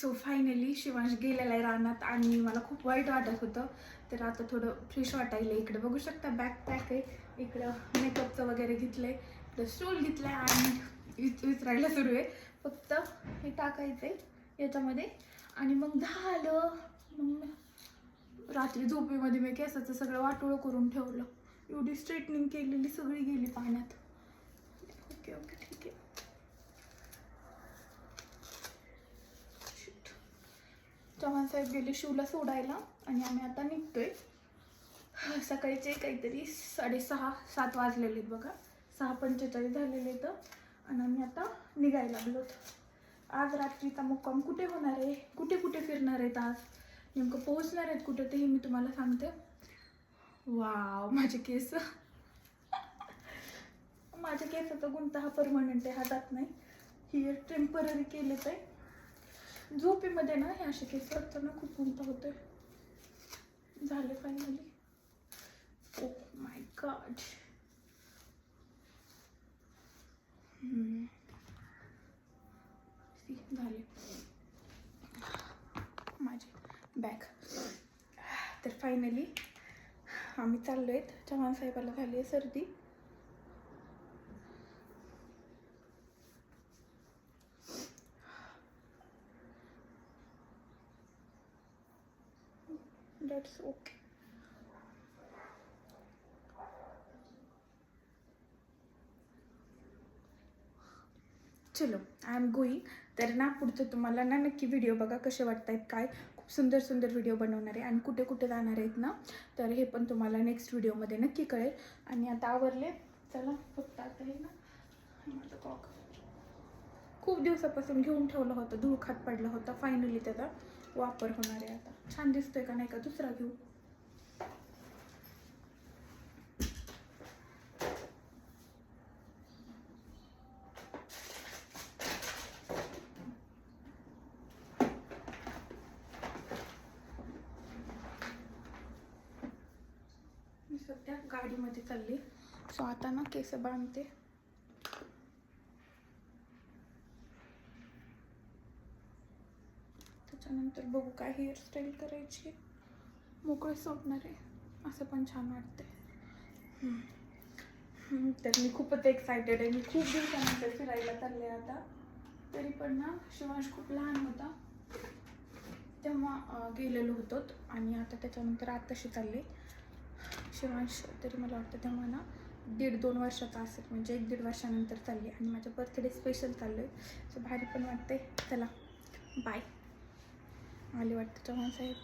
So finally Shivansh गेलेला आहे रानात आणि मला खूप वाईट वाटत होतं. तर आता थोडं फ्रेश वाटायला इकडे. बघू शकता बॅकपॅक आहे. इकडं मेकअपचं वगैरे घेतलंय. इकडं स्टोल घेतलाय आणि विच विचरायला सुरू आहे. फक्त हे टाकायचं आहे याच्यामध्ये. आणि मग झालं. मग रात्री झोपेमध्ये मी केसाचं सगळं वाटोळं करून ठेवलं. एवढी स्ट्रेटनिंग केलेली सगळी गेली पाण्यात. ओके ओके चव्हाणसाहेब गेले शिवला सोडायला आणि आम्ही आता निघतोय. सकाळचे काहीतरी साडेसहा सात वाजलेले आहेत बघा. सहा पंचेचाळीस झालेले आहेत. आणि आम्ही आता निघायला लागलो आज रात्रीचा मुक्काम कुठे होणार आहे? कुठे कुठे फिरणार आहेत आज? नेमकं पोहोचणार आहेत कुठे तेही मी तुम्हाला सांगते. वाव माझे केस. माझ्या केसाचा गुंता हा परमनंट आहे हा जात नाही. ही टेंपररी केलेच आहे. झोपेमध्ये ना हे असे केस करताना खूप उंट होते झाले फायनली ओ माय गॉड झाले. माझी बॅग तर फायनली आम्ही चाललो आहेत चव्हाण साहेबाला झाली आहे सर्दी. दॅट्स ओके चलो आय एम गोईंग तर ना पुढचं तुम्हाला ना नक्की व्हिडिओ बघा कसे वाटत आहेत काय. खूप सुंदर सुंदर व्हिडिओ बनवणार आहे आणि कुठे कुठे जाणार आहेत ना. तर हे पण तुम्हाला नेक्स्ट व्हिडिओमध्ये नक्की कळेल. आणि आता आवरले. चला फक्त आता हे ना. माझं कॉक खूप दिवसापासून घेऊन ठेवलं होतं. धूळ खात पडलं होतं फायनली त्याचा. वापर होणार आहे आता. छान दिसतोय का नाही का? दुसरा घेऊ. मी सध्या गाडीमध्ये चालली. सो आता ना केस बांधते. त्याच्यानंतर बघू काय हेअरस्टाईल करायची मोकळे सोडणार आहे. असं पण छान वाटते तर मी खूपच एक्सायटेड आहे. मी खूप दिवसानंतर फिरायला चालले आता. तरी पण ना शिवांश खूप लहान होता. तेव्हा गेलेलो होतो आणि आता त्याच्यानंतर आत्ताशी चालले. शिवांश तरी मला वाटतं तेव्हा ना दीड दोन वर्षाचा असेल. म्हणजे एक दीड वर्षानंतर चालली आणि माझ्या बर्थडे स्पेशल चाललं आहे सो भारी पण वाटते चला. बाय आले वाटतं चव्हाण साहेब.